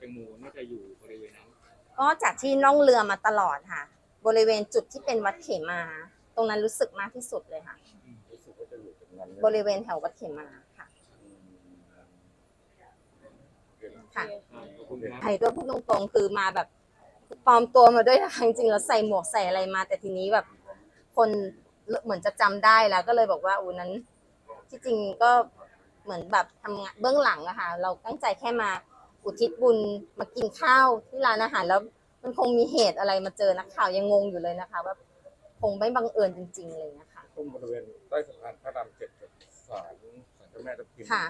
แตงโมน่าจะอยู่บริเวณนั้นก็จากที่ล่องเรือมาตลอดค่ะ บริเวณจุดที่เป็นวัดเขมา ตรงนั้นรู้สึกมากที่สุดเลยค่ะ รู้สึกว่าจะอยู่ตรงนั้นบริเวณแถววัดเขมาค่ะค่ะขอบคุณครับไทยก็พูดตรงๆคือมาแบบปลอมตัวมาด้วยนะคะจริงๆแล้วใส่หมวกใส่อะไรมา แต่ทีนี้แบบ คนเหมือนจะจำได้แล้วก็เลยบอกว่าอูนั้น ที่จริงก็เหมือนแบบทำงานเบื้องหลังอะค่ะ เราตั้งใจแค่มา อุทิศบุญมากินข้าวที่ร้านอาหารแล้วมันคงมีเหตุอะไรมาเจอนักข่าวยังงงอยู่เลยนะคะ ว่าคงไม่บังเอิญจริงๆเลยนะคะตรงบริเวณใต้สะพานพระรามเจ็ดกับศาลศาลเจ้าแม่ตะเคียนค่ะ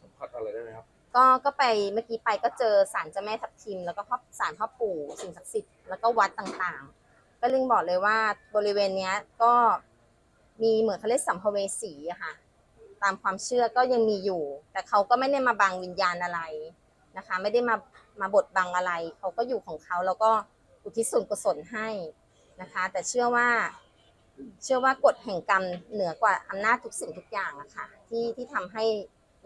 สัมผัสอะไรได้ไหมครับ ก็ก็ไปเมื่อกี้ไปก็เจอศาลเจ้าแม่ทับทิม แล้วก็พ่อศาลพ่อปู่สิ่งศักดิ์สิทธิ์แล้วก็วัดต่างๆ ก็ลิงบอกเลยว่าบริเวณเนี้ยก็มีเหมือนเขาเรียกสัมภเวสีอะค่ะ ตามความเชื่อก็ยังมีอยู่ แต่เขาก็ไม่ได้มาบังวิญญาณอะไร นะคะ ไม่ได้มามาบดบังอะไร เขาก็อยู่ของเขาแล้วก็อุทิศส่วนกุศลให้นะคะ แต่เชื่อว่า เชื่อว่ากฎแห่งกรรมเหนือกว่าอำนาจทุกสิ่งทุกอย่างอะค่ะ ที่ที่ทำให้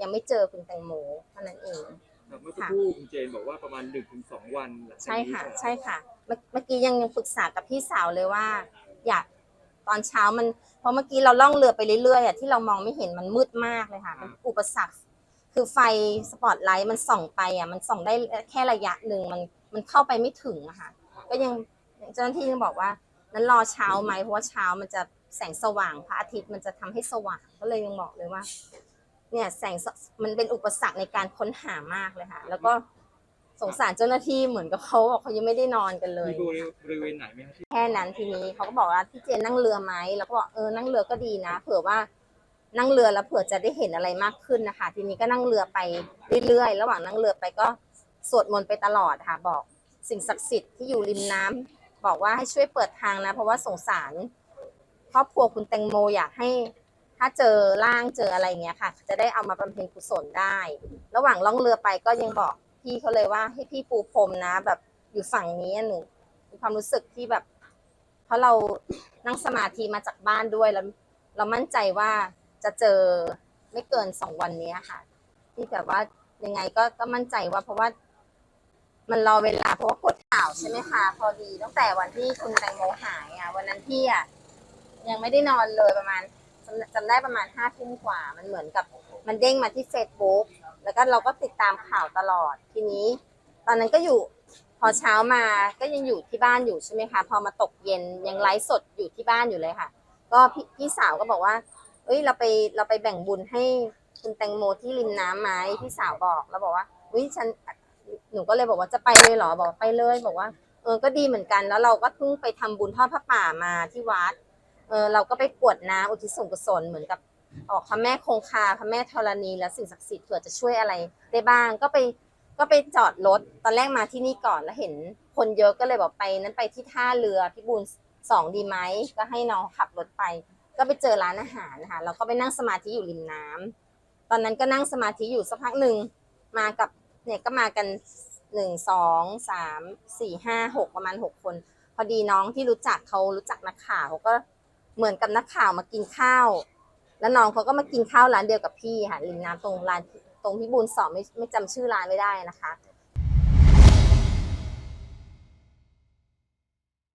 ยังไม่เจอคุณแตงโมเท่านั้นเองครับเมื่อสักครู่คุณเจนบอกว่าประมาณ1นถึงสวันหลังจากใช่นี้ค่ะ ใช่ค่ะ เมื่อเมื่อกี้ยังยังปรึกษากับพี่สาวเลยว่า อยากตอนเช้ามันเพราะเมื่อกี้เราล่องเรือไปเรื่อยๆอะที่เรามองไม่เห็นมันมืดมากเลยค่ะมันอุปสรรค คือไฟสปอตไลท์มันส่องไปอะมันส่องได้แค่ระยะหนึ่งมันมันเข้าไปไม่ถึงอะค่ะ ก็ยังเจ้าหน้าที่ยังบอกว่า นั้นรอเช้าไหมเพราะว่าเช้ามันจะแสงสว่างพระอาทิตย์มันจะทำให้สว่างก็เลยยังบอกเลยว่า เนี่ยแสงสมันเป็นอุปสรรคในการค้นหามากเลยค่ะ แล้วก็สงสารเจ้าหน้าที่เหมือนกับเขาบอกเขายังไม่ได้นอนกันเลยมีบริบริเวณไหนไหมครับที่แค่นั้นทีนี้เขาก็บอกว่าพี่เจนนั่งเรือไหมแล้วก็บอกเออนั่งเรือก็ดีนะ เผื่อว่า นั่งเรือแล้วเผื่อจะได้เห็นอะไรมากขึ้นนะคะ ทีนี้ก็นั่งเรือไปเรื่อยๆ ระหว่างนั่งเรือไปก็สวดมนต์ไปตลอดค่ะ บอกสิ่งศักดิ์สิทธิ์ที่อยู่ริมน้ำบอกว่าให้ช่วยเปิดทางนะ เพราะว่าสงสารครอบครัวคุณแตงโมอยากให้ถ้าเจอร่างเจออะไรเงี้ยค่ะ จะได้เอามาบำเพ็ญกุศลได้ ระหว่างล่องเรือไปก็ยังบอกพี่เขาเลยว่าให้พี่ปูพรมนะ แบบอยู่ฝั่งนี้หนูมีความรู้สึกที่แบบ เพราะเรานั่งสมาธิมาจากบ้านด้วยแล้ว เรามั่นใจว่า จะเจอไม่เกินสองวันนี้ค่ะ ที่แบบว่ายังไงก็ก็มั่นใจว่าเพราะว่า มันรอเวลาเพราะว่ากดข่าวใช่ไหมคะพอดีตั้งแต่วันที่คุณแตงโมหายอะ วันนั้นพี่อะยังไม่ได้นอนเลยประมาณจำได้ประมาณห้าทุ่มกว่า มันเหมือนกับ มันเด้งมาที่เฟซบุ๊กแล้วก็เราก็ติดตามข่าวตลอดทีนี้ ตอนนั้นก็อยู่พอเช้ามาก็ยังอยู่ที่บ้านอยู่ใช่ไหมคะ พอมาตกเย็นยังไลฟ์สดอยู่ที่บ้านอยู่เลยค่ะ ก็พี่พี่สาวก็บอกว่า เอ้ย เราไปเราไปแบ่งบุญให้คุณแตงโมที่ริมน้ำไหมพี่สาวบอกแล้วบอกว่าอุ้ยฉันหนูก็เลยบอกว่าจะไปเลยเหรอบอกไปเลยบอกว่า เออก็ดีเหมือนกันแล้วเราก็เพิ่งไปทำบุญทอดพระป่ามาที่วัด เออเราก็ไปกวดน้ำอุทิศส่วนกุศลเหมือนกับออกพระแม่คงคาพระแม่ธรณีและสิ่งศักดิ์สิทธิ์เผื่อจะช่วยอะไรได้บ้างก็ไปก็ไปจอดรถตอนแรกมาที่นี่ก่อนแล้วเห็นคนเยอะก็เลยบอกไปนั้นไปที่ท่าเรือพิบูลสองดีไหมก็ให้น้องขับรถไป ก็ไปเจอร้านอาหารนะคะแล้วก็ไปนั่งสมาธิอยู่ริมน้ำตอนนั้นก็นั่งสมาธิอยู่สักพักหนึ่งมากับเนี่ยก็มากันหนึ่งสองสามสี่ห้าหกประมาณหกคน พอดีน้องที่รู้จักเขารู้จักนักข่าวเขาก็เหมือนกับนักข่าวมากินข้าว แล้วน้องเขาก็มากินข้าวร้านเดียวกับพี่ค่ะริมน้ำตรงร้านตรงพิบูลสองไม่ไม่จำชื่อร้านไม่ได้นะคะ